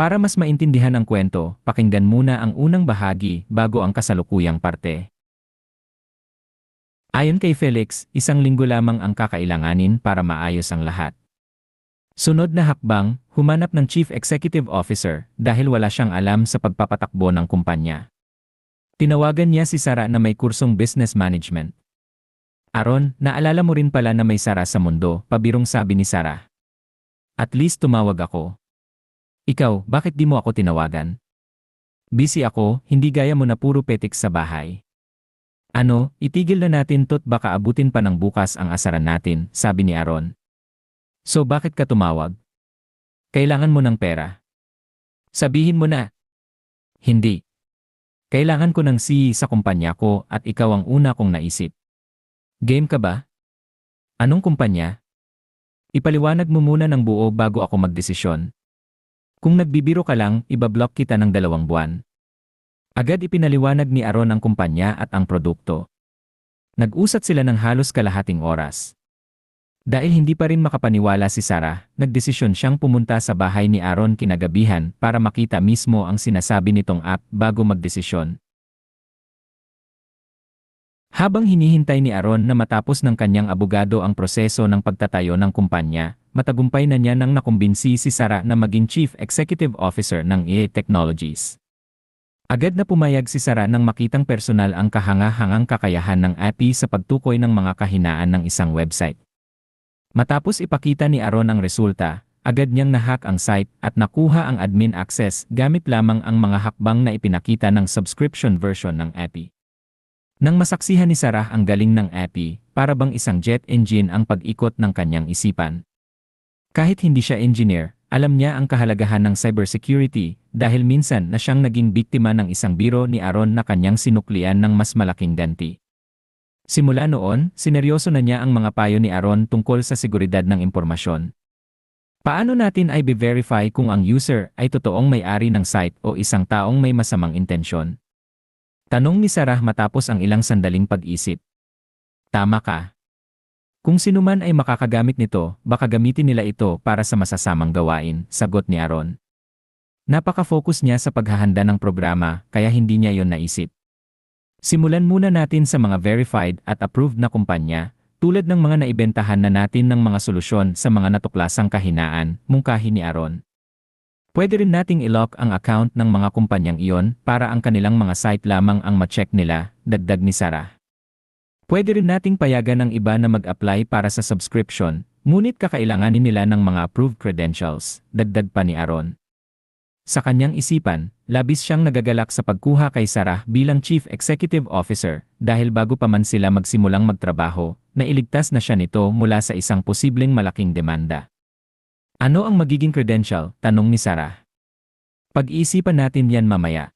Para mas maintindihan ang kwento, pakinggan muna ang unang bahagi bago ang kasalukuyang parte. Ayon kay Felix, isang linggo lamang ang kakailanganin para maayos ang lahat. Sunod na hakbang, humanap ng Chief Executive Officer dahil wala siyang alam sa pagpapatakbo ng kumpanya. Tinawagan niya si Sara na may kursong business management. Aaron, naalala mo rin pala na may Sara sa mundo, pabirong sabi ni Sara. At least tumawag ako. Ikaw, bakit di mo ako tinawagan? Busy ako, hindi gaya mo na puro petik sa bahay. Ano, itigil na natin to't baka abutin pa ng bukas ang asaran natin, sabi ni Aaron. So bakit ka tumawag? Kailangan mo ng pera. Sabihin mo na. Hindi. Kailangan ko ng CEO sa kumpanya ko at ikaw ang una kong naisip. Game ka ba? Anong kumpanya? Ipaliwanag mo muna ng buo bago ako magdesisyon. Kung nagbibiro ka lang, ibablock kita ng dalawang buwan. Agad ipinaliwanag ni Aaron ang kumpanya at ang produkto. Nag-usat sila ng halos kalahating oras. Dahil hindi pa rin makapaniwala si Sarah, nagdesisyon siyang pumunta sa bahay ni Aaron kinagabihan para makita mismo ang sinasabi nitong app bago magdesisyon. Habang hinihintay ni Aaron na matapos ng kanyang abogado ang proseso ng pagtatayo ng kumpanya, matagumpay na niya nang nakumbinsi si Sarah na maging Chief Executive Officer ng EA Technologies. Agad na pumayag si Sara nang makitang personal ang kahanga-hangang kakayahan ng API sa pagtukoy ng mga kahinaan ng isang website. Matapos ipakita ni Aaron ang resulta, agad niyang nahack ang site at nakuha ang admin access gamit lamang ang mga hakbang na ipinakita ng subscription version ng API. Nang masaksihan ni Sarah ang galing ng API, para bang isang jet engine ang pag-ikot ng kanyang isipan. Kahit hindi siya engineer, alam niya ang kahalagahan ng cybersecurity dahil minsan na siyang naging biktima ng isang biro ni Aaron na kanyang sinuklian ng mas malaking ganti. Simula noon, sineryoso na niya ang mga payo ni Aaron tungkol sa seguridad ng impormasyon. Paano natin ay be-verify kung ang user ay totoong may-ari ng site o isang taong may masamang intensyon? Tanong ni Sarah matapos ang ilang sandaling pag-isip. Tama ka. Kung sinuman ay makakagamit nito, baka gamitin nila ito para sa masasamang gawain, sagot ni Aaron. Napaka-focus niya sa paghahanda ng programa, kaya hindi niya yon naisip. Simulan muna natin sa mga verified at approved na kumpanya, tulad ng mga naibentahan na natin ng mga solusyon sa mga natuklasang kahinaan, mungkahi ni Aaron. Pwede rin nating i-lock ang account ng mga kumpanyang iyon para ang kanilang mga site lamang ang ma-check nila, dagdag ni Sarah. Pwede rin nating payagan ng iba na mag-apply para sa subscription, ngunit kakailanganin nila ng mga approved credentials, dagdag pa ni Aaron. Sa kanyang isipan, labis siyang nagagalak sa pagkuha kay Sarah bilang Chief Executive Officer dahil bago pa man sila magsimulang magtrabaho, nailigtas na siya nito mula sa isang posibleng malaking demanda. Ano ang magiging credential? Tanong ni Sarah. Pag-iisipan natin yan mamaya.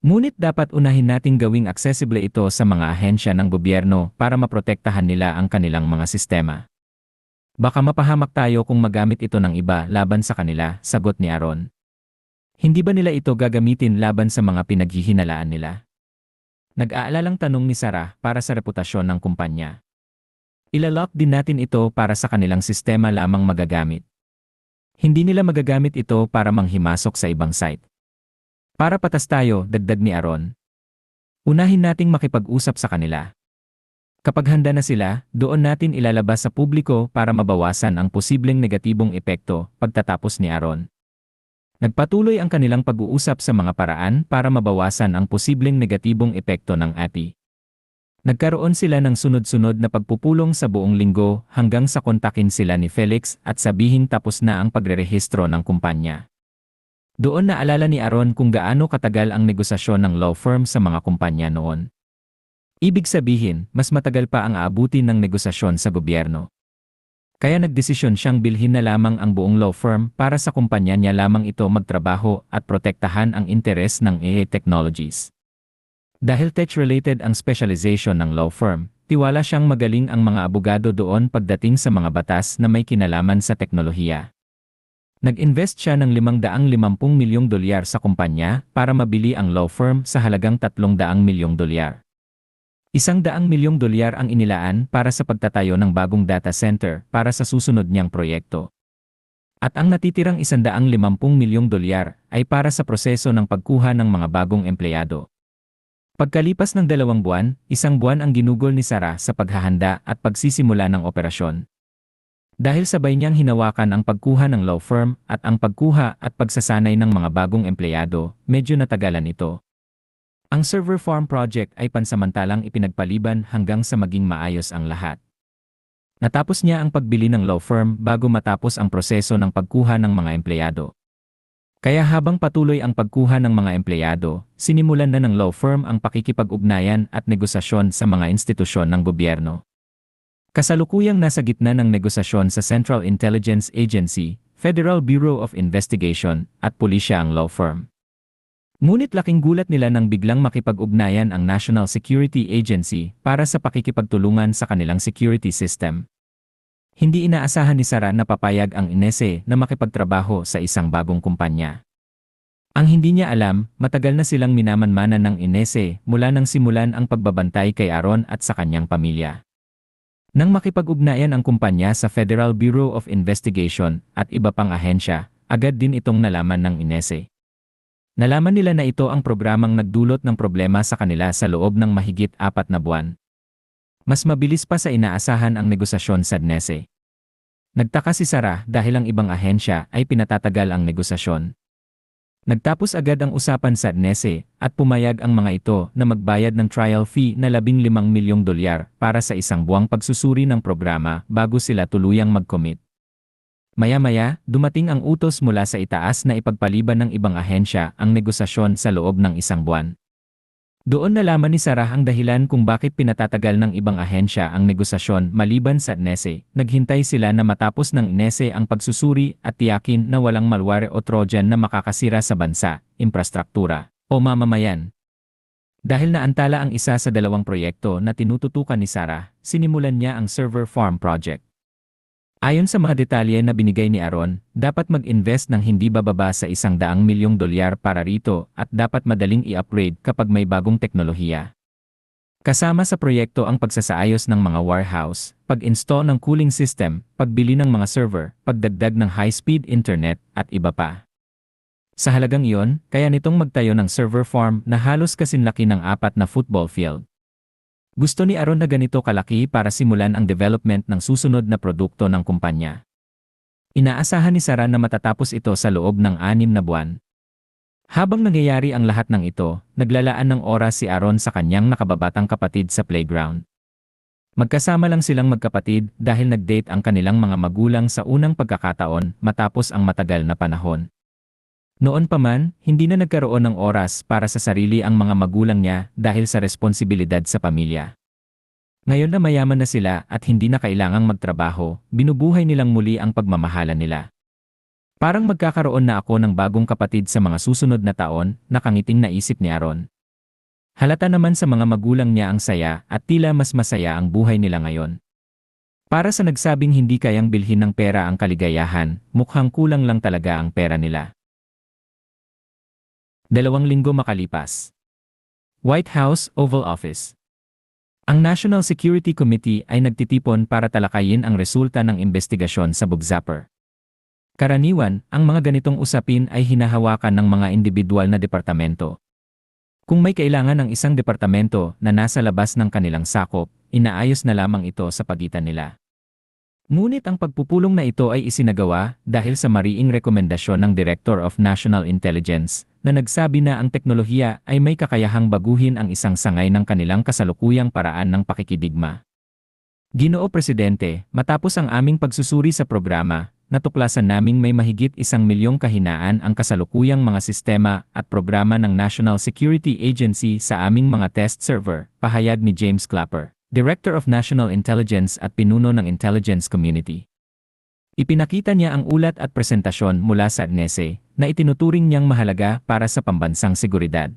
Ngunit dapat unahin nating gawing accessible ito sa mga ahensya ng gobyerno para maprotektahan nila ang kanilang mga sistema. Baka mapahamak tayo kung magamit ito ng iba laban sa kanila, sagot ni Aaron. Hindi ba nila ito gagamitin laban sa mga pinaghihinalaan nila? Nag-aalalang tanong ni Sarah para sa reputasyon ng kumpanya. Ilalock din natin ito para sa kanilang sistema lamang magagamit. Hindi nila magagamit ito para manghimasok sa ibang site. Para patas tayo, dagdag ni Aaron. Unahin nating makipag-usap sa kanila. Kapag handa na sila, doon natin ilalabas sa publiko para mabawasan ang posibleng negatibong epekto pagtatapos ni Aaron. Nagpatuloy ang kanilang pag-uusap sa mga paraan para mabawasan ang posibleng negatibong epekto ng API. Nagkaroon sila ng sunod-sunod na pagpupulong sa buong linggo hanggang sa kontakin sila ni Felix at sabihin tapos na ang pagrerehistro ng kumpanya. Doon naalala ni Aaron kung gaano katagal ang negosasyon ng law firm sa mga kumpanya noon. Ibig sabihin, mas matagal pa ang aabutin ng negosasyon sa gobyerno. Kaya nagdesisyon siyang bilhin na lamang ang buong law firm para sa kumpanya niya lamang ito magtrabaho at protektahan ang interes ng AA Technologies. Dahil tech-related ang specialization ng law firm, tiwala siyang magaling ang mga abogado doon pagdating sa mga batas na may kinalaman sa teknolohiya. Nag-invest siya ng 550 milyong dolyar sa kumpanya para mabili ang law firm sa halagang 300 milyong dolyar. Isang daang milyong dolyar ang inilaan para sa pagtatayo ng bagong data center para sa susunod niyang proyekto. At ang natitirang 150 milyong dolyar ay para sa proseso ng pagkuha ng mga bagong empleyado. Pagkalipas ng dalawang buwan, isang buwan ang ginugol ni Sarah sa paghahanda at pagsisimula ng operasyon. Dahil sabay niyang hinawakan ang pagkuha ng law firm at ang pagkuha at pagsasanay ng mga bagong empleyado, medyo natagalan ito. Ang server farm project ay pansamantalang ipinagpaliban hanggang sa maging maayos ang lahat. Natapos niya ang pagbili ng law firm bago matapos ang proseso ng pagkuha ng mga empleyado. Kaya habang patuloy ang pagkuha ng mga empleyado, sinimulan na ng law firm ang pakikipag-ugnayan at negosasyon sa mga institusyon ng gobyerno. Kasalukuyang nasa gitna ng negosasyon sa Central Intelligence Agency, Federal Bureau of Investigation, at pulisya ang law firm. Ngunit laking gulat nila nang biglang makipag-ugnayan ang National Security Agency para sa pakikipagtulungan sa kanilang security system. Hindi inaasahan ni Sara na papayag ang Inese na makipagtrabaho sa isang bagong kumpanya. Ang hindi niya alam, matagal na silang minamanmanan ng Inese mula nang simulan ang pagbabantay kay Aaron at sa kanyang pamilya. Nang makipag-ugnayan ang kumpanya sa Federal Bureau of Investigation at iba pang ahensya, agad din itong nalaman ng Inese. Nalaman nila na ito ang programang nagdulot ng problema sa kanila sa loob ng mahigit apat na buwan. Mas mabilis pa sa inaasahan ang negosasyon sa DNESE. Nagtaka si Sarah dahil ang ibang ahensya ay pinatatagal ang negosasyon. Nagtapos agad ang usapan sa DNESE at pumayag ang mga ito na magbayad ng trial fee na 15 milyong dolyar para sa isang buwang pagsusuri ng programa bago sila tuluyang mag-commit. Maya-maya, dumating ang utos mula sa itaas na ipagpaliban ng ibang ahensya ang negosasyon sa loob ng isang buwan. Doon nalaman ni Sarah ang dahilan kung bakit pinatatagal ng ibang ahensya ang negosasyon maliban sa NESE. Naghintay sila na matapos ng NESE ang pagsusuri at tiyakin na walang malware o trojan na makakasira sa bansa, infrastruktura, o mamamayan. Dahil naantala ang isa sa dalawang proyekto na tinututukan ni Sarah, sinimulan niya ang server farm project. Ayon sa mga detalye na binigay ni Aaron, dapat mag-invest ng hindi bababa sa isang daang milyong dolyar para rito at dapat madaling i-upgrade kapag may bagong teknolohiya. Kasama sa proyekto ang pagsasaayos ng mga warehouse, pag-install ng cooling system, pagbili ng mga server, pagdagdag ng high-speed internet, at iba pa. Sa halagang iyon, kaya nitong magtayo ng server farm na halos kasinlaki ng apat na football field. Gusto ni Aaron na ganito kalaki para simulan ang development ng susunod na produkto ng kumpanya. Inaasahan ni Sarah na matatapos ito sa loob ng anim na buwan. Habang nangyayari ang lahat ng ito, naglalaan ng oras si Aaron sa kanyang nakababatang kapatid sa playground. Magkasama lang silang magkapatid dahil nag-date ang kanilang mga magulang sa unang pagkakataon matapos ang matagal na panahon. Noon pa man, hindi na nagkaroon ng oras para sa sarili ang mga magulang niya dahil sa responsibilidad sa pamilya. Ngayon na mayaman na sila at hindi na kailangang magtrabaho, binubuhay nilang muli ang pagmamahalan nila. Parang magkakaroon na ako ng bagong kapatid sa mga susunod na taon, nakangiting naisip ni Aaron. Halata naman sa mga magulang niya ang saya at tila mas masaya ang buhay nila ngayon. Para sa nagsabing hindi kayang bilhin ng pera ang kaligayahan, mukhang kulang lang talaga ang pera nila. Dalawang linggo makalipas. White House Oval Office. Ang National Security Committee ay nagtitipon para talakayin ang resulta ng investigasyon sa Bugzapper. Karaniwan, ang mga ganitong usapin ay hinahawakan ng mga individual na departamento. Kung may kailangan ng isang departamento na nasa labas ng kanilang sakop, inaayos na lamang ito sa pagitan nila. Ngunit ang pagpupulong na ito ay isinagawa dahil sa mariing rekomendasyon ng Director of National Intelligence na nagsabi na ang teknolohiya ay may kakayahang baguhin ang isang sangay ng kanilang kasalukuyang paraan ng pakikidigma. Ginoo Presidente, matapos ang aming pagsusuri sa programa, natuklasan naming may mahigit isang milyong kahinaan ang kasalukuyang mga sistema at programa ng National Security Agency sa aming mga test server, pahayag ni James Clapper. Director of National Intelligence at pinuno ng intelligence community. Ipinakita niya ang ulat at presentasyon mula sa NESE na itinuturing niyang mahalaga para sa pambansang seguridad.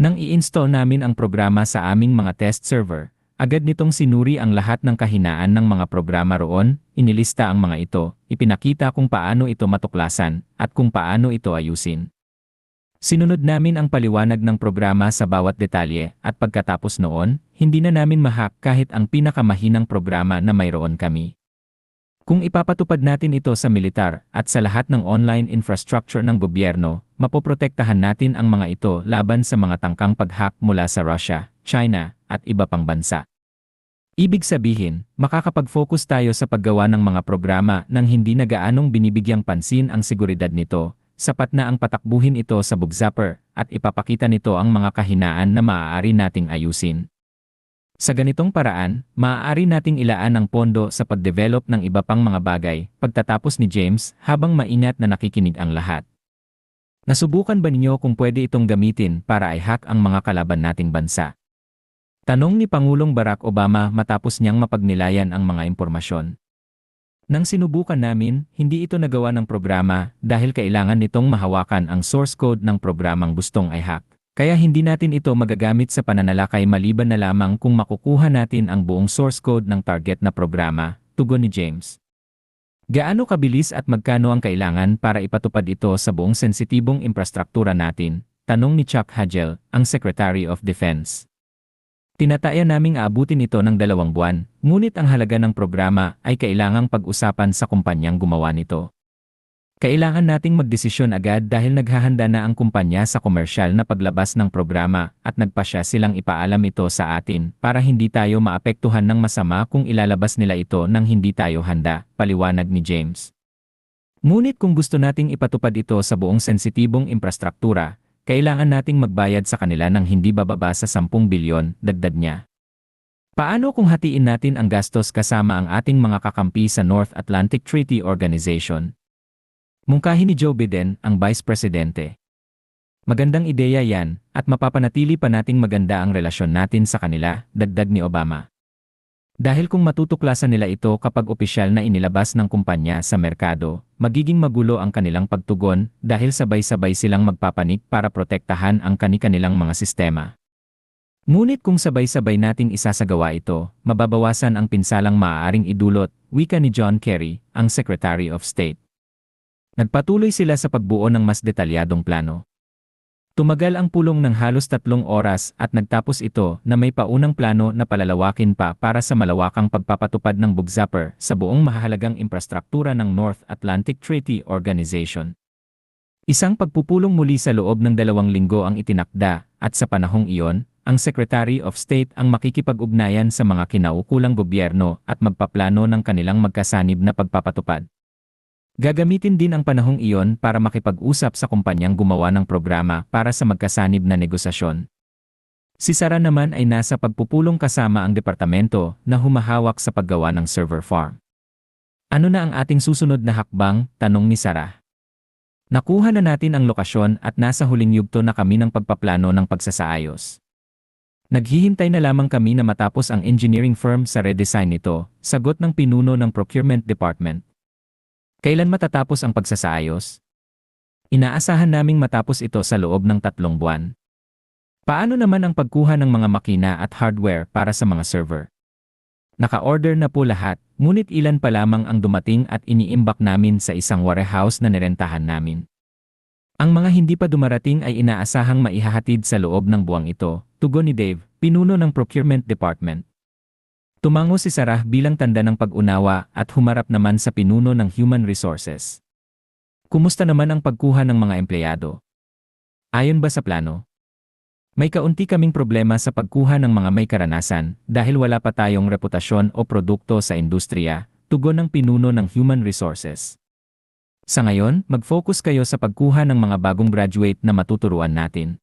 Nang i-install namin ang programa sa aming mga test server, agad nitong sinuri ang lahat ng kahinaan ng mga programa roon, inilista ang mga ito, ipinakita kung paano ito matuklasan, at kung paano ito ayusin. Sinunod namin ang paliwanag ng programa sa bawat detalye at pagkatapos noon, hindi na namin mahak kahit ang pinakamahinang programa na mayroon kami. Kung ipapatupad natin ito sa militar at sa lahat ng online infrastructure ng gobyerno, mapoprotektahan natin ang mga ito laban sa mga tangkang pag-hack mula sa Russia, China, at iba pang bansa. Ibig sabihin, makakapag-focus tayo sa paggawa ng mga programa nang hindi na gaanong binibigyang pansin ang seguridad nito, sapat na ang patakbuhin ito sa bugzapper at ipapakita nito ang mga kahinaan na maaari nating ayusin. Sa ganitong paraan, maaari nating ilaan ang pondo sa pagdevelop ng iba pang mga bagay pagtatapos ni James habang maingat na nakikinig ang lahat. Nasubukan ba ninyo kung pwede itong gamitin para i-hack ang mga kalaban nating bansa? Tanong ni Pangulong Barack Obama matapos niyang mapagnilayan ang mga impormasyon. Nang sinubukan namin, hindi ito nagawa ng programa dahil kailangan nitong mahawakan ang source code ng programang gustong i-hack. Kaya hindi natin ito magagamit sa pananalakay maliban na lamang kung makukuha natin ang buong source code ng target na programa, tugon ni James. Gaano kabilis at magkano ang kailangan para ipatupad ito sa buong sensitibong infrastruktura natin? Tanong ni Chuck Hagel, ang Secretary of Defense. Tinataya naming aabutin ito ng dalawang buwan, ngunit ang halaga ng programa ay kailangang pag-usapan sa kumpanyang gumawa nito. Kailangan nating magdesisyon agad dahil naghahanda na ang kumpanya sa komersyal na paglabas ng programa at nagpasya silang ipaalam ito sa atin para hindi tayo maapektuhan ng masama kung ilalabas nila ito nang hindi tayo handa, paliwanag ni James. Ngunit kung gusto nating ipatupad ito sa buong sensitibong infrastruktura, kailangan nating magbayad sa kanila ng hindi bababa sa 10 bilyon, dagdag niya. Paano kung hatiin natin ang gastos kasama ang ating mga kakampi sa North Atlantic Treaty Organization? Mungkahi ni Joe Biden, ang Vice Presidente. Magandang ideya yan, at mapapanatili pa nating maganda ang relasyon natin sa kanila, dagdag ni Obama. Dahil kung matutuklasan nila ito kapag opisyal na inilabas ng kumpanya sa merkado, magiging magulo ang kanilang pagtugon dahil sabay-sabay silang magpapanik para protektahan ang kani-kanilang mga sistema. Ngunit kung sabay-sabay nating isasagawa ito, mababawasan ang pinsalang maaaring idulot, wika ni John Kerry, ang Secretary of State. Nagpatuloy sila sa pagbuo ng mas detalyadong plano. Tumagal ang pulong ng halos tatlong oras at nagtapos ito na may paunang plano na palalawakin pa para sa malawakang pagpapatupad ng Bugzapper sa buong mahalagang infrastruktura ng North Atlantic Treaty Organization. Isang pagpupulong muli sa loob ng dalawang linggo ang itinakda at sa panahong iyon, ang Secretary of State ang makikipag-ugnayan sa mga kinaukulang gobyerno at magpaplano ng kanilang magkasanib na pagpapatupad. Gagamitin din ang panahong iyon para makipag-usap sa kumpanyang gumawa ng programa para sa magkasanib na negosasyon. Si Sara naman ay nasa pagpupulong kasama ang departamento na humahawak sa paggawa ng server farm. Ano na ang ating susunod na hakbang? Tanong ni Sara. Nakuha na natin ang lokasyon at nasa huling yugto na kami ng pagpaplano ng pagsasaayos. Naghihintay na lamang kami na matapos ang engineering firm sa redesign nito, sagot ng pinuno ng procurement department. Kailan matatapos ang pagsasaayos? Inaasahan naming matapos ito sa loob ng tatlong buwan. Paano naman ang pagkuha ng mga makina at hardware para sa mga server? Naka-order na po lahat, ngunit ilan pa lamang ang dumating at iniimbak namin sa isang warehouse na nirentahan namin. Ang mga hindi pa dumarating ay inaasahang maihahatid sa loob ng buwang ito, tugon ni Dave, pinuno ng procurement department. Tumango si Sarah bilang tanda ng pag-unawa at humarap naman sa pinuno ng Human Resources. Kumusta naman ang pagkuha ng mga empleyado? Ayon ba sa plano? May kaunti kaming problema sa pagkuha ng mga may karanasan dahil wala pa tayong reputasyon o produkto sa industriya, tugon ng pinuno ng Human Resources. Sa ngayon, mag-focus kayo sa pagkuha ng mga bagong graduate na matuturuan natin.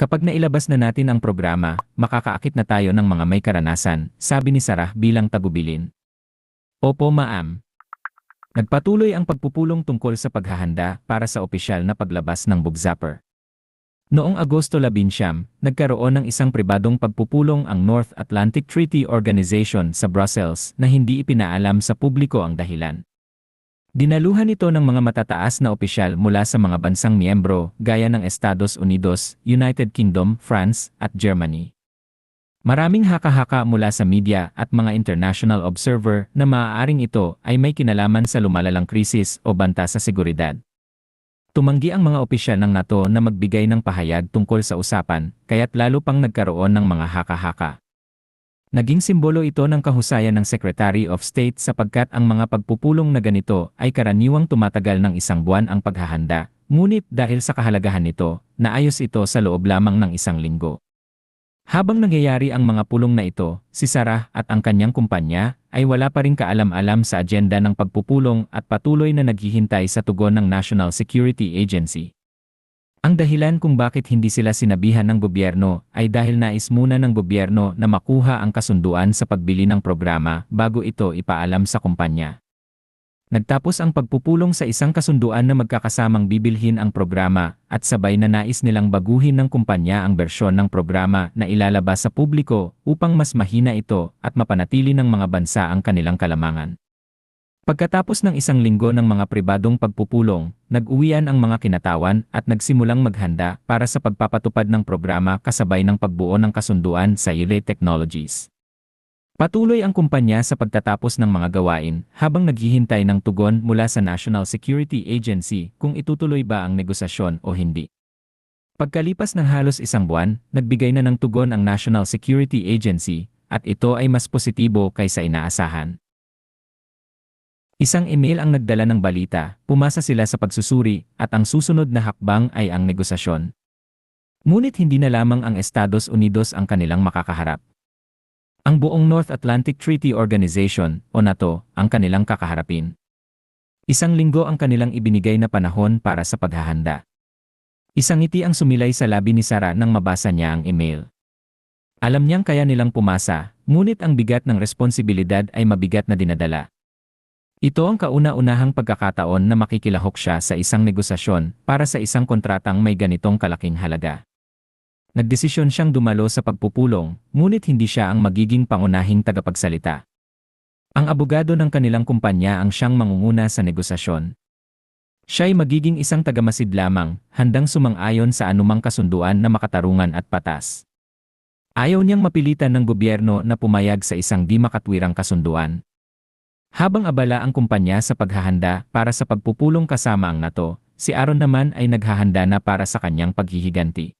Kapag nailabas na natin ang programa, makakaakit na tayo ng mga may karanasan, sabi ni Sarah bilang tagubilin. Opo maam. Nagpatuloy ang pagpupulong tungkol sa paghahanda para sa opisyal na paglabas ng Bugzapper. Noong Agosto 11, nagkaroon ng isang pribadong pagpupulong ang North Atlantic Treaty Organization sa Brussels na hindi ipinaalam sa publiko ang dahilan. Dinaluhan ito ng mga matataas na opisyal mula sa mga bansang miyembro gaya ng Estados Unidos, United Kingdom, France, at Germany. Maraming haka-haka mula sa media at mga international observer na maaaring ito ay may kinalaman sa lumalalang krisis o banta sa seguridad. Tumanggi ang mga opisyal ng NATO na magbigay ng pahayag tungkol sa usapan, kaya't lalo pang nagkaroon ng mga haka-haka. Naging simbolo ito ng kahusayan ng Secretary of State sapagkat ang mga pagpupulong na ganito ay karaniwang tumatagal ng isang buwan ang paghahanda, ngunit dahil sa kahalagahan nito, naayos ito sa loob lamang ng isang linggo. Habang nangyayari ang mga pulong na ito, si Sarah at ang kanyang kumpanya ay wala pa rin kaalam-alam sa agenda ng pagpupulong at patuloy na naghihintay sa tugon ng National Security Agency. Ang dahilan kung bakit hindi sila sinabihan ng gobyerno ay dahil nais muna ng gobyerno na makuha ang kasunduan sa pagbili ng programa bago ito ipaalam sa kumpanya. Nagtapos ang pagpupulong sa isang kasunduan na magkakasamang bibilhin ang programa at sabay na nais nilang baguhin ng kumpanya ang bersyon ng programa na ilalabas sa publiko upang mas mahina ito at mapanatili ng mga bansa ang kanilang kalamangan. Pagkatapos ng isang linggo ng mga pribadong pagpupulong, nag-uwian ang mga kinatawan at nagsimulang maghanda para sa pagpapatupad ng programa kasabay ng pagbuo ng kasunduan sa Yule Technologies. Patuloy ang kumpanya sa pagtatapos ng mga gawain habang naghihintay ng tugon mula sa National Security Agency kung itutuloy ba ang negosasyon o hindi. Pagkalipas ng halos isang buwan, nagbigay na ng tugon ang National Security Agency at ito ay mas positibo kaysa inaasahan. Isang email ang nagdala ng balita, pumasa sila sa pagsusuri, at ang susunod na hakbang ay ang negosasyon. Ngunit hindi na lamang ang Estados Unidos ang kanilang makakaharap. Ang buong North Atlantic Treaty Organization, o NATO, ang kanilang kakaharapin. Isang linggo ang kanilang ibinigay na panahon para sa paghahanda. Isang ngiti ang sumilay sa labi ni Sara nang mabasa niya ang email. Alam niyang kaya nilang pumasa, ngunit ang bigat ng responsibilidad ay mabigat na dinadala. Ito ang kauna-unahang pagkakataon na makikilahok siya sa isang negosasyon para sa isang kontratang may ganitong kalaking halaga. Nagdesisyon siyang dumalo sa pagpupulong, ngunit hindi siya ang magiging pangunahing tagapagsalita. Ang abogado ng kanilang kumpanya ang siyang mangunguna sa negosasyon. Siya ay magiging isang tagamasid lamang, handang sumang-ayon sa anumang kasunduan na makatarungan at patas. Ayaw niyang mapilitan ng gobyerno na pumayag sa isang di makatwirang kasunduan. Habang abala ang kumpanya sa paghahanda para sa pagpupulong kasama ang NATO, si Aaron naman ay naghahanda na para sa kanyang paghihiganti.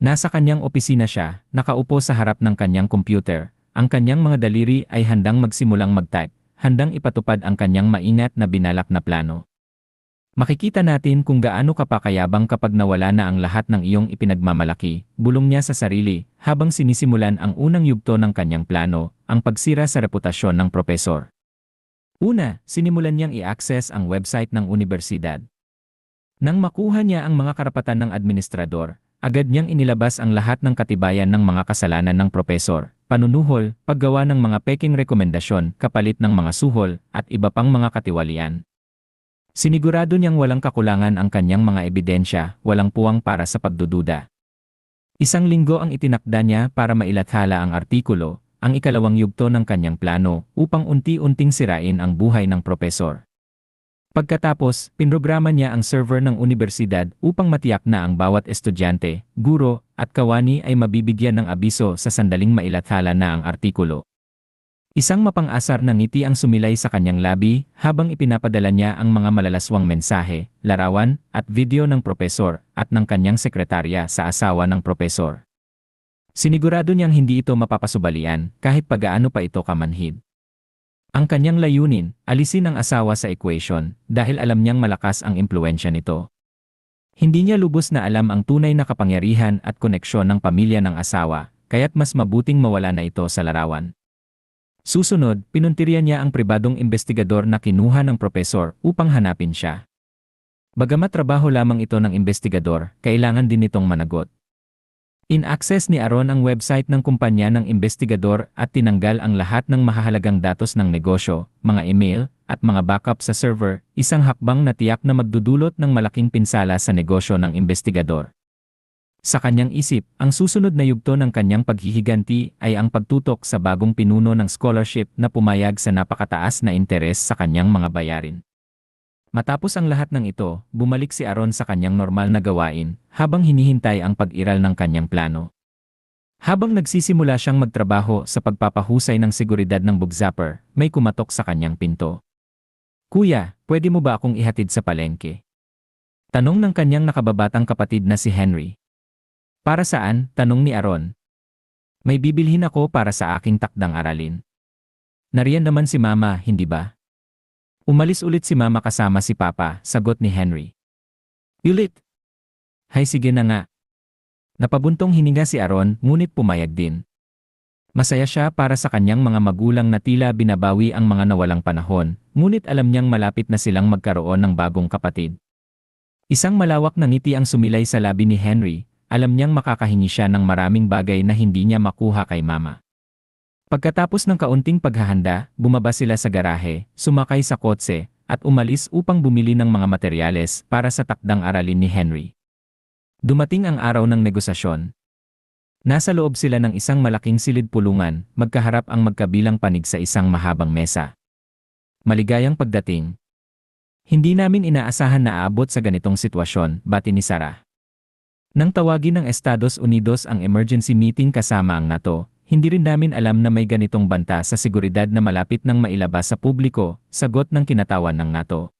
Nasa kanyang opisina siya, nakaupo sa harap ng kanyang computer, ang kanyang mga daliri ay handang magsimulang mag-type, handang ipatupad ang kanyang maingat na binalak na plano. Makikita natin kung gaano kapakayabang kapag nawala na ang lahat ng iyong ipinagmamalaki, bulong niya sa sarili, habang sinisimulan ang unang yugto ng kanyang plano, ang pagsira sa reputasyon ng propesor. Una, sinimulan niyang i-access ang website ng universidad. Nang makuha niya ang mga karapatan ng administrador, agad niyang inilabas ang lahat ng katibayan ng mga kasalanan ng propesor, panunuhol, paggawa ng mga peking rekomendasyon kapalit ng mga suhol, at iba pang mga katiwalian. Sinigurado niyang walang kakulangan ang kanyang mga ebidensya, walang puwang para sa pagdududa. Isang linggo ang itinakda niya para mailathala ang artikulo, ang ikalawang yugto ng kanyang plano upang unti-unting sirain ang buhay ng propesor. Pagkatapos, pinrograma niya ang server ng universidad upang matiyak na ang bawat estudyante, guro, at kawani ay mabibigyan ng abiso sa sandaling mailathala na ang artikulo. Isang mapang-asar na ngiti ang sumilay sa kanyang labi habang ipinapadala niya ang mga malalaswang mensahe, larawan, at video ng propesor at ng kanyang sekretarya sa asawa ng propesor. Sinigurado niyang hindi ito mapapasubalian kahit pagaano pa ito kamanhid. Ang kanyang layunin, alisin ang asawa sa equation dahil alam niyang malakas ang impluensya nito. Hindi niya lubos na alam ang tunay na kapangyarihan at koneksyon ng pamilya ng asawa, kaya't mas mabuting mawala na ito sa larawan. Susunod, pinuntirya niya ang pribadong investigador na kinuha ng propesor upang hanapin siya. Bagamat trabaho lamang ito ng investigador, kailangan din itong managot. In-access ni Aaron ang website ng kumpanya ng investigador at tinanggal ang lahat ng mahahalagang datos ng negosyo, mga email, at mga backup sa server, isang hakbang na tiyak na magdudulot ng malaking pinsala sa negosyo ng investigador. Sa kanyang isip, ang susunod na yugto ng kanyang paghihiganti ay ang pagtutok sa bagong pinuno ng scholarship na pumayag sa napakataas na interes sa kanyang mga bayarin. Matapos ang lahat ng ito, bumalik si Aaron sa kanyang normal na gawain, habang hinihintay ang pag-iral ng kanyang plano. Habang nagsisimula siyang magtrabaho sa pagpapahusay ng seguridad ng bugzapper, may kumatok sa kanyang pinto. Kuya, pwede mo ba akong ihatid sa palengke? Tanong ng kanyang nakababatang kapatid na si Henry. Para saan? Tanong ni Aaron. May bibilhin ako para sa aking takdang aralin. Nariyan naman si Mama, hindi ba? Umalis ulit si Mama kasama si Papa, sagot ni Henry. Ulit. Hay sige na nga. Napabuntong hininga si Aaron, ngunit pumayag din. Masaya siya para sa kanyang mga magulang na tila binabawi ang mga nawalang panahon, ngunit alam niyang malapit na silang magkaroon ng bagong kapatid. Isang malawak na ngiti ang sumilay sa labi ni Henry, alam niyang makakahingi siya ng maraming bagay na hindi niya makuha kay mama. Pagkatapos ng kaunting paghahanda, bumaba sila sa garahe, sumakay sa kotse, at umalis upang bumili ng mga materyales para sa takdang aralin ni Henry. Dumating ang araw ng negosasyon, Nasa loob sila ng isang malaking silid pulungan, magkaharap ang magkabilang panig sa isang mahabang mesa. Maligayang pagdating. Hindi namin inaasahan na aabot sa ganitong sitwasyon, bati ni Sarah. Nang tawagin ng Estados Unidos ang emergency meeting kasama ang NATO, hindi rin namin alam na may ganitong banta sa seguridad na malapit nang mailabas sa publiko, sagot ng kinatawan ng NATO.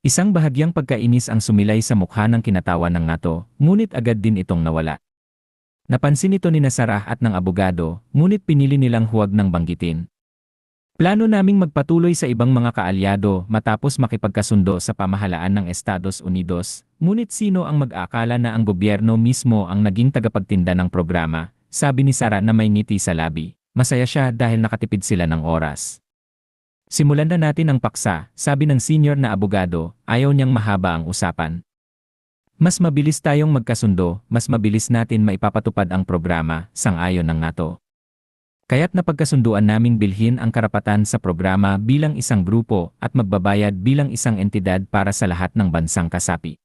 Isang bahagyang pagkainis ang sumilay sa mukha ng kinatawan ng NATO, ngunit agad din itong nawala. Napansin ito ni Nasarah at ng abogado, ngunit pinili nilang huwag nang banggitin. Plano naming magpatuloy sa ibang mga kaalyado matapos makipagkasundo sa pamahalaan ng Estados Unidos, ngunit sino ang mag-akala na ang gobyerno mismo ang naging tagapagtinda ng programa, sabi ni Sara na may ngiti sa labi. Masaya siya dahil nakatipid sila ng oras. Simulan na natin ang paksa, sabi ng senior na abogado, ayaw niyang mahaba ang usapan. Mas mabilis tayong magkasundo, mas mabilis natin maipapatupad ang programa, sang-ayon ng NATO. Kaya't napagkasunduan naming bilhin ang karapatan sa programa bilang isang grupo at magbabayad bilang isang entidad para sa lahat ng bansang kasapi.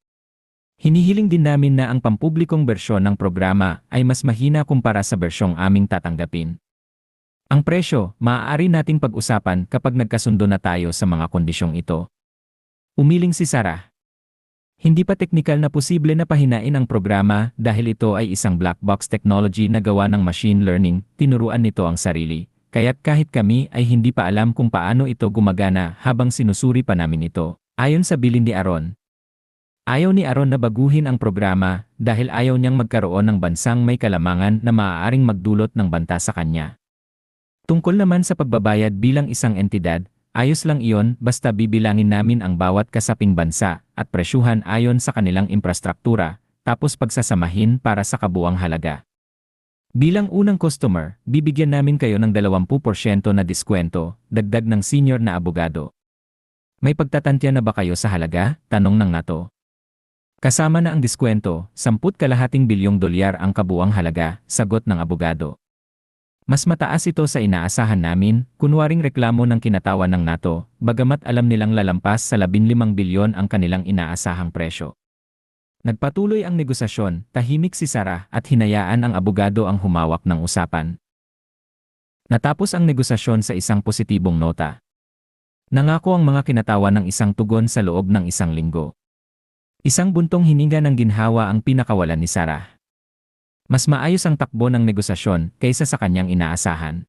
Hinihiling din namin na ang pampublikong bersyon ng programa ay mas mahina kumpara sa bersyong aming tatanggapin. Ang presyo, maaari nating pag-usapan kapag nagkasundo na tayo sa mga kondisyong ito. Umiling si Sarah. Hindi pa teknikal na posible na pahinain ang programa dahil ito ay isang black box technology na gawa ng machine learning, tinuruan nito ang sarili. Kaya't kahit kami ay hindi pa alam kung paano ito gumagana habang sinusuri pa namin ito. Ayon sa bilin ni Aaron. Ayaw ni Aaron na baguhin ang programa dahil ayaw niyang magkaroon ng bansang may kalamangan na maaaring magdulot ng banta sa kanya. Tungkol naman sa pagbabayad bilang isang entidad, Ayos lang iyon basta bibilangin namin ang bawat kasaping bansa at presyuhan ayon sa kanilang infrastruktura, tapos pagsasamahin para sa kabuang halaga. Bilang unang customer, bibigyan namin kayo ng 20% na diskwento, dagdag ng senior na abogado. May pagtatantya na ba kayo sa halaga? Tanong ng NATO. Kasama na ang diskwento, 10 kalahating bilyong dolyar ang kabuang halaga, sagot ng abogado. Mas mataas ito sa inaasahan namin, kunwaring reklamo ng kinatawan ng NATO, bagamat alam nilang lalampas sa 15 bilyon ang kanilang inaasahang presyo. Nagpatuloy ang negosasyon, tahimik si Sarah at hinayaan ang abogado ang humawak ng usapan. Natapos ang negosasyon sa isang positibong nota. Nangako ang mga kinatawan ng isang tugon sa loob ng isang linggo. Isang buntong hininga ng ginhawa ang pinakawalan ni Sarah. Mas maayos ang takbo ng negosasyon kaysa sa kanyang inaasahan.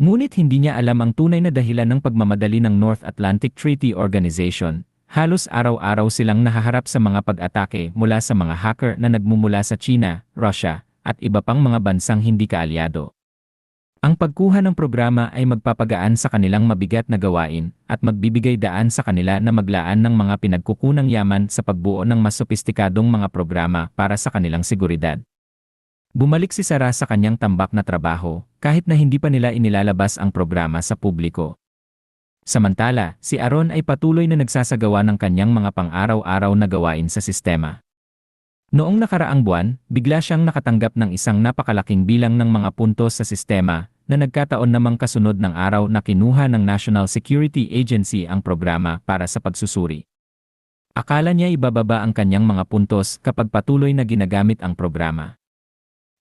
Ngunit hindi niya alam ang tunay na dahilan ng pagmamadali ng North Atlantic Treaty Organization. Halos araw-araw silang nahaharap sa mga pag-atake mula sa mga hacker na nagmumula sa China, Russia, at iba pang mga bansang hindi kaalyado. Ang pagkuha ng programa ay magpapagaan sa kanilang mabigat na gawain at magbibigay daan sa kanila na maglaan ng mga pinagkukunang yaman sa pagbuo ng mas sopistikadong mga programa para sa kanilang seguridad. Bumalik si Sara sa kanyang tambak na trabaho, kahit na hindi pa nila inilalabas ang programa sa publiko. Samantala, si Aaron ay patuloy na nagsasagawa ng kanyang mga pang-araw-araw na gawain sa sistema. Noong nakaraang buwan, bigla siyang nakatanggap ng isang napakalaking bilang ng mga puntos sa sistema na nagkataon namang kasunod ng araw na kinuha ng National Security Agency ang programa para sa pagsusuri. Akala niya ibababa ang kanyang mga puntos kapag patuloy na ginagamit ang programa.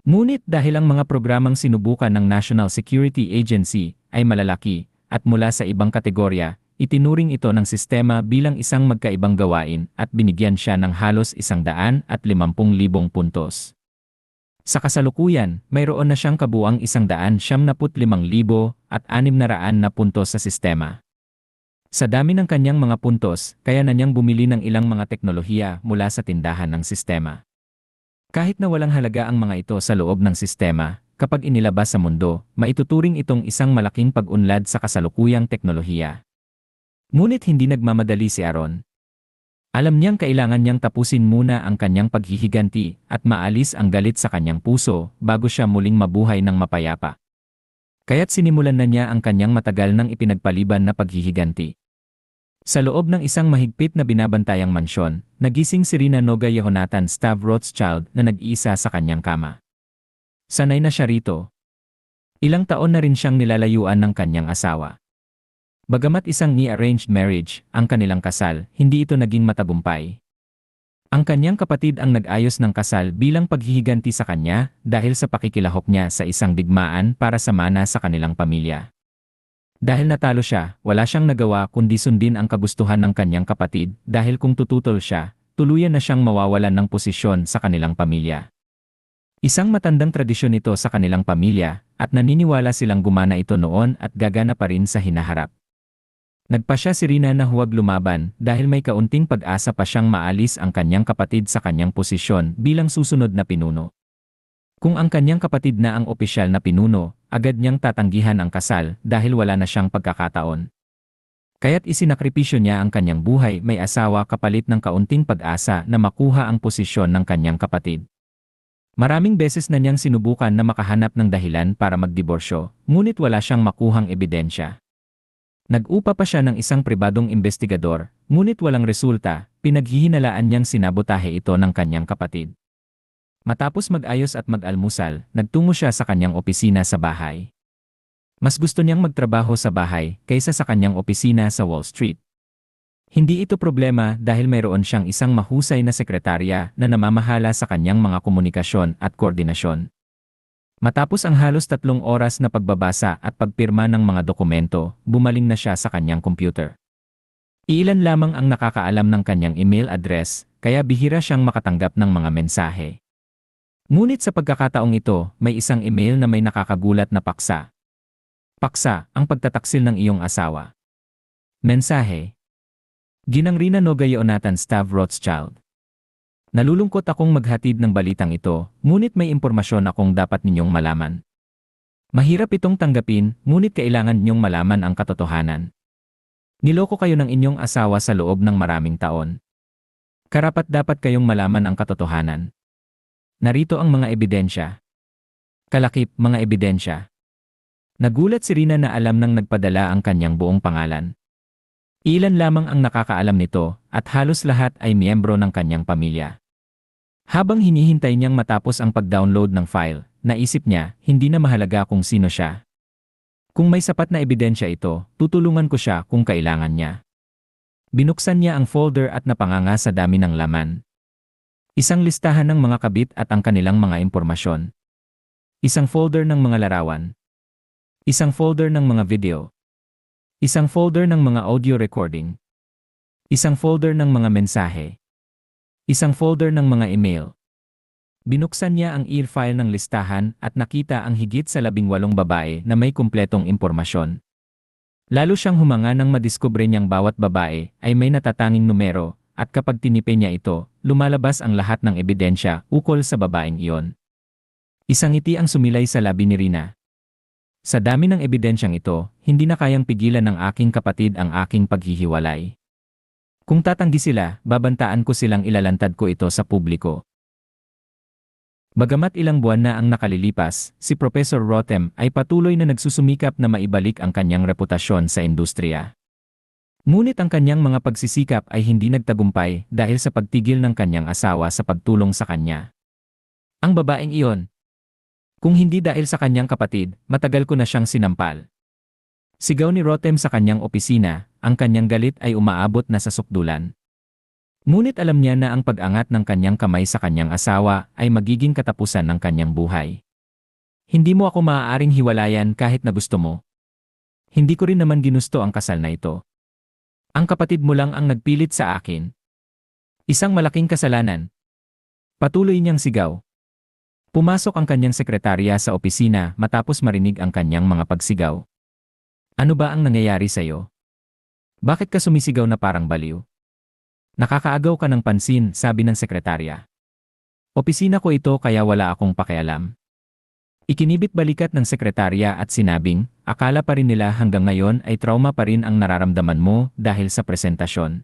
Ngunit dahil ang mga programang sinubukan ng National Security Agency ay malalaki at mula sa ibang kategorya, itinuring ito ng sistema bilang isang magkaibang gawain at binigyan siya ng halos isang daan at limampung libong puntos. Sa kasalukuyan, mayroon na siyang kabuang isang daan siyam naput limang libo at anim na raan na puntos sa sistema. Sa dami ng kanyang mga puntos, kaya na niyang bumili ng ilang mga teknolohiya mula sa tindahan ng sistema. Kahit na walang halaga ang mga ito sa loob ng sistema, kapag inilabas sa mundo, maituturing itong isang malaking pag-unlad sa kasalukuyang teknolohiya. Ngunit hindi nagmamadali si Aaron. Alam niyang kailangan niyang tapusin muna ang kanyang paghihiganti at maalis ang galit sa kanyang puso bago siya muling mabuhay ng mapayapa. Kaya't sinimulan na niya ang kanyang matagal nang ipinagpaliban na paghihiganti. Sa loob ng isang mahigpit na binabantayang mansyon, nagising si Rina Noga Yehonatan Stav Rothschild na nag-iisa sa kanyang kama. Sanay na siya rito. Ilang taon na rin siyang nilalayuan ng kanyang asawa. Bagamat isang ni-arranged marriage, ang kanilang kasal, hindi ito naging matagumpay. Ang kanyang kapatid ang nag-ayos ng kasal bilang paghihiganti sa kanya dahil sa pakikilahok niya sa isang digmaan para sa mana sa kanilang pamilya. Dahil natalo siya, wala siyang nagawa kundi sundin ang kagustuhan ng kanyang kapatid dahil kung tututol siya, tuluyan na siyang mawawalan ng posisyon sa kanilang pamilya. Isang matandang tradisyon ito sa kanilang pamilya at naniniwala silang gumana ito noon at gagana pa rin sa hinaharap. Nagpasya si Rina na huwag lumaban dahil may kaunting pag-asa pa siyang maalis ang kanyang kapatid sa kanyang posisyon bilang susunod na pinuno. Kung ang kanyang kapatid na ang opisyal na pinuno, agad niyang tatanggihan ang kasal dahil wala na siyang pagkakataon. Kaya't isinakripisyo niya ang kanyang buhay may asawa kapalit ng kaunting pag-asa na makuha ang posisyon ng kanyang kapatid. Maraming beses na niyang sinubukan na makahanap ng dahilan para magdiborsyo, ngunit wala siyang makuhang ebidensya. Nag-upa pa siya ng isang pribadong investigador, ngunit walang resulta, pinaghihinalaan niyang sinabotahe ito ng kanyang kapatid. Matapos mag-ayos at mag-almusal, nagtungo siya sa kanyang opisina sa bahay. Mas gusto niyang magtrabaho sa bahay kaysa sa kanyang opisina sa Wall Street. Hindi ito problema dahil mayroon siyang isang mahusay na sekretarya na namamahala sa kanyang mga komunikasyon at koordinasyon. Matapos ang halos tatlong oras na pagbabasa at pagpirma ng mga dokumento, bumaling na siya sa kanyang computer. Iilan lamang ang nakakaalam ng kanyang email address, kaya bihira siyang makatanggap ng mga mensahe. Ngunit sa pagkakataong ito, may isang email na may nakakagulat na paksa. Paksa, ang pagtataksil ng iyong asawa. Mensahe. Ginangrina no Gayoonatan Stav Rothschild. Nalulungkot akong maghatid ng balitang ito, ngunit may impormasyon akong dapat ninyong malaman. Mahirap itong tanggapin, ngunit kailangan ninyong malaman ang katotohanan. Niloko kayo ng inyong asawa sa loob ng maraming taon. Karapat dapat kayong malaman ang katotohanan. Narito ang mga ebidensya. Kalakip, mga ebidensya. Nagulat si Rina na alam nang nagpadala ang kanyang buong pangalan. Ilan lamang ang nakakaalam nito, at halos lahat ay miyembro ng kanyang pamilya. Habang hinihintay niyang matapos ang pag-download ng file, naisip niya, hindi na mahalaga kung sino siya. Kung may sapat na ebidensya ito, tutulungan ko siya kung kailangan niya. Binuksan niya ang folder at napanganga sa dami ng laman. Isang listahan ng mga kabit at ang kanilang mga impormasyon. Isang folder ng mga larawan. Isang folder ng mga video. Isang folder ng mga audio recording. Isang folder ng mga mensahe. Isang folder ng mga email. Binuksan niya ang ear file ng listahan at nakita ang higit sa labing walong babae na may kumpletong impormasyon. Lalo siyang humanga nang madiskubre niyang bawat babae ay may natatanging numero at kapag tinipe niya ito, lumalabas ang lahat ng ebidensya ukol sa babaeng iyon. Isang ngiti ang sumilay sa labi ni Rina. Sa dami ng ebidensyang ito, hindi na kayang pigilan ng aking kapatid ang aking paghihiwalay. Kung tatanggi sila, babantaan ko silang ilalantad ko ito sa publiko. Bagamat ilang buwan na ang nakalilipas, si Professor Rotem ay patuloy na nagsusumikap na maibalik ang kanyang reputasyon sa industriya. Ngunit ang kanyang mga pagsisikap ay hindi nagtagumpay dahil sa pagtigil ng kanyang asawa sa pagtulong sa kanya. Ang babaeng iyon. Kung hindi dahil sa kanyang kapatid, matagal ko na siyang sinampal. Sigaw ni Rotem sa kanyang opisina, ang kanyang galit ay umaabot na sa sukdulan. Ngunit alam niya na ang pag-angat ng kanyang kamay sa kanyang asawa ay magiging katapusan ng kanyang buhay. Hindi mo ako maaaring hiwalayan kahit na gusto mo. Hindi ko rin naman ginusto ang kasal na ito. Ang kapatid mo lang ang nagpilit sa akin. Isang malaking kasalanan. Patuloy niyang sigaw. Pumasok ang kanyang sekretarya sa opisina matapos marinig ang kanyang mga pagsigaw. Ano ba ang nangyayari sa'yo? Bakit ka sumisigaw na parang baliw? Nakakaagaw ka ng pansin, sabi ng sekretarya. Opisina ko ito kaya wala akong pakialam. Ikinibit balikat ng sekretarya at sinabing, akala pa rin nila hanggang ngayon ay trauma pa rin ang nararamdaman mo dahil sa presentasyon.